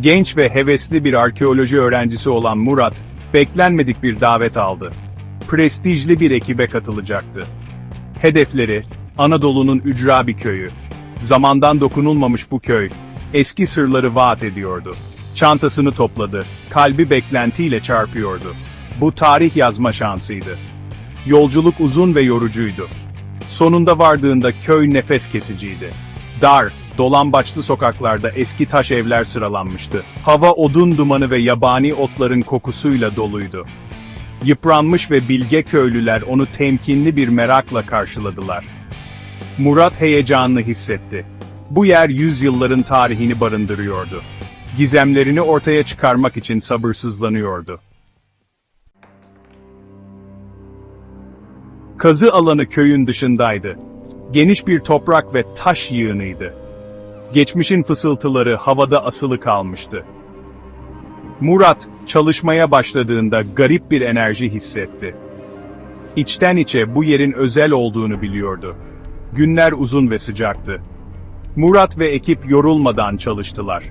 Genç ve hevesli bir arkeoloji öğrencisi olan Murat, beklenmedik bir davet aldı. Prestijli bir ekibe katılacaktı. Hedefleri, Anadolu'nun ücra bir köyü. Zamandan dokunulmamış bu köy, eski sırları vaat ediyordu. Çantasını topladı, kalbi beklentiyle çarpıyordu. Bu tarih yazma şansıydı. Yolculuk uzun ve yorucuydu. Sonunda vardığında köy nefes kesiciydi. Dar, dolambaçlı sokaklarda eski taş evler sıralanmıştı. Hava odun dumanı ve yabani otların kokusuyla doluydu. Yıpranmış ve bilge köylüler onu temkinli bir merakla karşıladılar. Murat heyecanını hissetti. Bu yer yüzyılların tarihini barındırıyordu. Gizemlerini ortaya çıkarmak için sabırsızlanıyordu. Kazı alanı köyün dışındaydı. Geniş bir toprak ve taş yığınıydı. Geçmişin fısıltıları havada asılı kalmıştı. Murat, çalışmaya başladığında garip bir enerji hissetti. İçten içe bu yerin özel olduğunu biliyordu. Günler uzun ve sıcaktı. Murat ve ekip yorulmadan çalıştılar.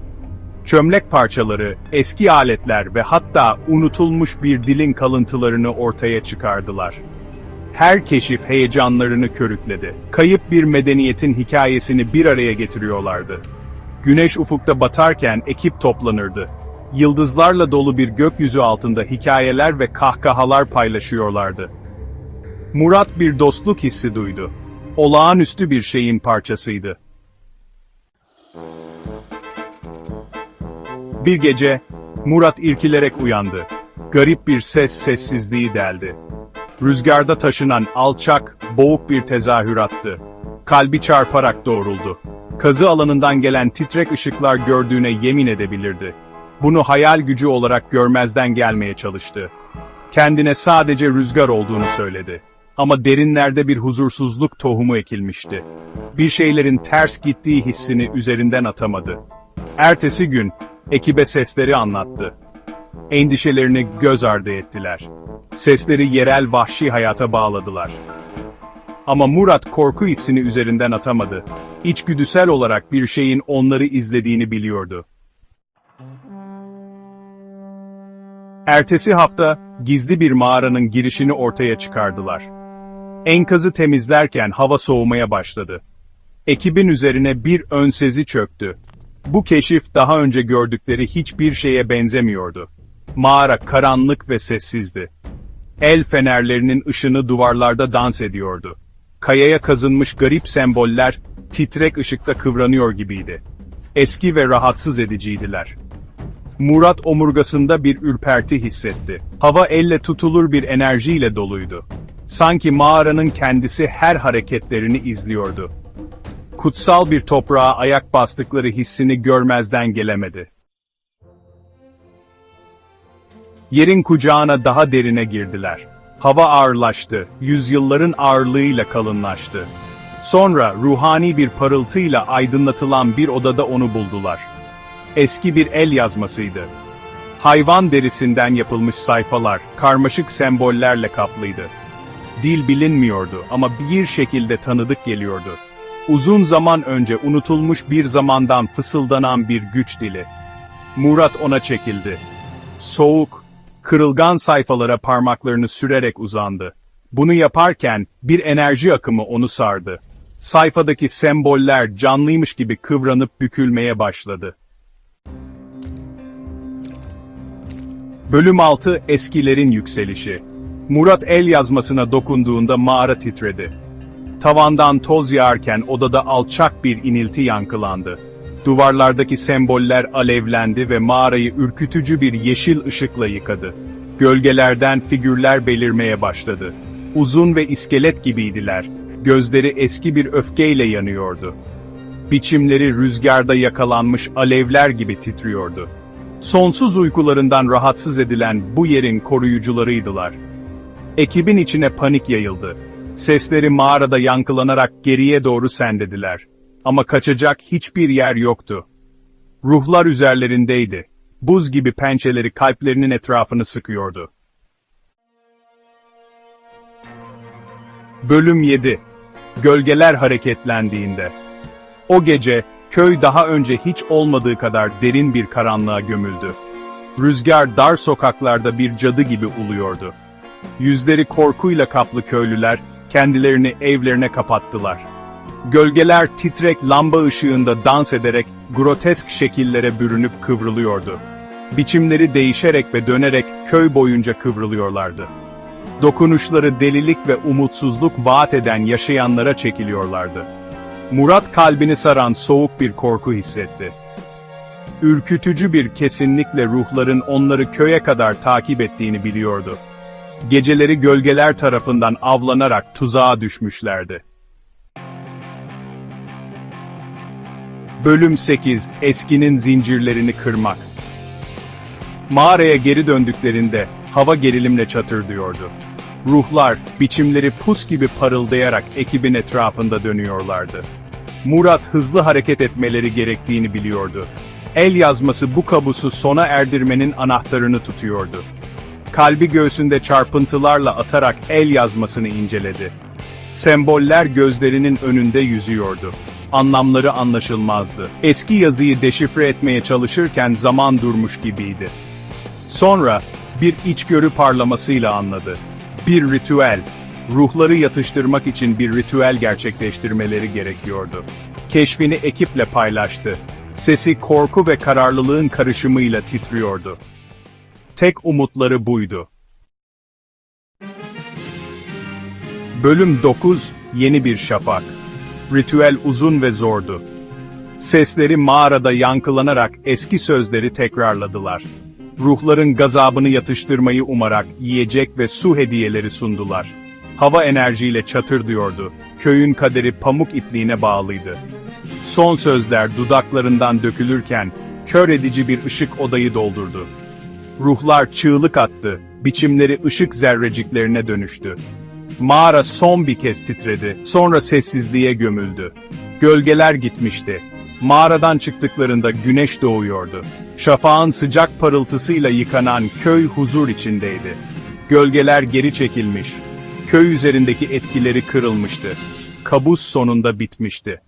Çömlek parçaları, eski aletler ve hatta unutulmuş bir dilin kalıntılarını ortaya çıkardılar. Her keşif heyecanlarını körükledi. Kayıp bir medeniyetin hikayesini bir araya getiriyorlardı. Güneş ufukta batarken ekip toplanırdı. Yıldızlarla dolu bir gökyüzü altında hikayeler ve kahkahalar paylaşıyorlardı. Murat bir dostluk hissi duydu. Olağanüstü bir şeyin parçasıydı. Bir gece, Murat irkilerek uyandı. Garip bir ses sessizliği deldi. Rüzgarda taşınan alçak, boğuk bir tezahürattı. Kalbi çarparak doğruldu. Kazı alanından gelen titrek ışıklar gördüğüne yemin edebilirdi. Bunu hayal gücü olarak görmezden gelmeye çalıştı. Kendine sadece rüzgar olduğunu söyledi. Ama derinlerde bir huzursuzluk tohumu ekilmişti. Bir şeylerin ters gittiği hissini üzerinden atamadı. Ertesi gün, ekibe sesleri anlattı. Endişelerini göz ardı ettiler. Sesleri yerel vahşi hayata bağladılar. Ama Murat korku hissini üzerinden atamadı. İçgüdüsel olarak bir şeyin onları izlediğini biliyordu. Ertesi hafta, gizli bir mağaranın girişini ortaya çıkardılar. Enkazı temizlerken hava soğumaya başladı. Ekibin üzerine bir önsezi çöktü. Bu keşif daha önce gördükleri hiçbir şeye benzemiyordu. Mağara karanlık ve sessizdi. El fenerlerinin ışını duvarlarda dans ediyordu. Kayaya kazınmış garip semboller, titrek ışıkta kıvranıyor gibiydi. Eski ve rahatsız ediciydiler. Murat omurgasında bir ürperti hissetti. Hava elle tutulur bir enerjiyle doluydu. Sanki mağaranın kendisi her hareketlerini izliyordu. Kutsal bir toprağa ayak bastıkları hissini görmezden gelemedi. Yerin kucağına daha derine girdiler. Hava ağırlaştı, yüzyılların ağırlığıyla kalınlaştı. Sonra ruhani bir parıltıyla aydınlatılan bir odada onu buldular. Eski bir el yazmasıydı. Hayvan derisinden yapılmış sayfalar, karmaşık sembollerle kaplıydı. Dil bilinmiyordu ama bir şekilde tanıdık geliyordu. Uzun zaman önce unutulmuş bir zamandan fısıldanan bir güç dili. Murat ona çekildi. Soğuk, kırılgan sayfalara parmaklarını sürerek uzandı. Bunu yaparken bir enerji akımı onu sardı. Sayfadaki semboller canlıymış gibi kıvranıp bükülmeye başladı. Bölüm 6 Eskilerin Yükselişi Murat el yazmasına dokunduğunda mağara titredi. Tavandan toz yağarken odada alçak bir inilti yankılandı. Duvarlardaki semboller alevlendi ve mağarayı ürkütücü bir yeşil ışıkla yıkadı. Gölgelerden figürler belirmeye başladı. Uzun ve iskelet gibiydiler. Gözleri eski bir öfkeyle yanıyordu. Biçimleri rüzgarda yakalanmış alevler gibi titriyordu. Sonsuz uykularından rahatsız edilen bu yerin koruyucularıydılar. Ekibin içine panik yayıldı. Sesleri mağarada yankılanarak geriye doğru sendediler. Ama kaçacak hiçbir yer yoktu. Ruhlar üzerlerindeydi. Buz gibi pençeleri kalplerinin etrafını sıkıyordu. Bölüm 7 Gölgeler hareketlendiğinde O gece, Köy daha önce hiç olmadığı kadar derin bir karanlığa gömüldü. Rüzgar dar sokaklarda bir cadı gibi uluyordu. Yüzleri korkuyla kaplı köylüler, kendilerini evlerine kapattılar. Gölgeler titrek lamba ışığında dans ederek grotesk şekillere bürünüp kıvrılıyordu. Biçimleri değişerek ve dönerek köy boyunca kıvrılıyorlardı. Dokunuşları delilik ve umutsuzluk vaat eden yaşayanlara çekiliyorlardı. Murat kalbini saran soğuk bir korku hissetti. Ürkütücü bir kesinlikle ruhların onları köye kadar takip ettiğini biliyordu. Geceleri gölgeler tarafından avlanarak tuzağa düşmüşlerdi. Bölüm 8 Eskinin zincirlerini kırmak Mağaraya geri döndüklerinde hava gerilimle çatırdıyordu. Ruhlar, biçimleri pus gibi parıldayarak ekibin etrafında dönüyorlardı. Murat hızlı hareket etmeleri gerektiğini biliyordu. El yazması bu kabusu sona erdirmenin anahtarını tutuyordu. Kalbi göğsünde çarpıntılarla atarak el yazmasını inceledi. Semboller gözlerinin önünde yüzüyordu. Anlamları anlaşılmazdı. Eski yazıyı deşifre etmeye çalışırken zaman durmuş gibiydi. Sonra, bir içgörü parlamasıyla anladı. Bir ritüel. Ruhları yatıştırmak için bir ritüel gerçekleştirmeleri gerekiyordu. Keşfini ekiple paylaştı. Sesi korku ve kararlılığın karışımıyla titriyordu. Tek umutları buydu. Bölüm 9 Yeni bir şafak. Ritüel uzun ve zordu. Sesleri mağarada yankılanarak eski sözleri tekrarladılar. Ruhların gazabını yatıştırmayı umarak yiyecek ve su hediyeleri sundular. Hava enerjiyle çatırdıyordu. Köyün kaderi pamuk ipliğine bağlıydı. Son sözler dudaklarından dökülürken, kör edici bir ışık odayı doldurdu. Ruhlar çığlık attı, biçimleri ışık zerreciklerine dönüştü. Mağara son bir kez titredi, sonra sessizliğe gömüldü. Gölgeler gitmişti. Mağaradan çıktıklarında güneş doğuyordu. Şafağın sıcak parıltısıyla yıkanan köy huzur içindeydi. Gölgeler geri çekilmiş. Köy üzerindeki etkileri kırılmıştı. Kabus sonunda bitmişti.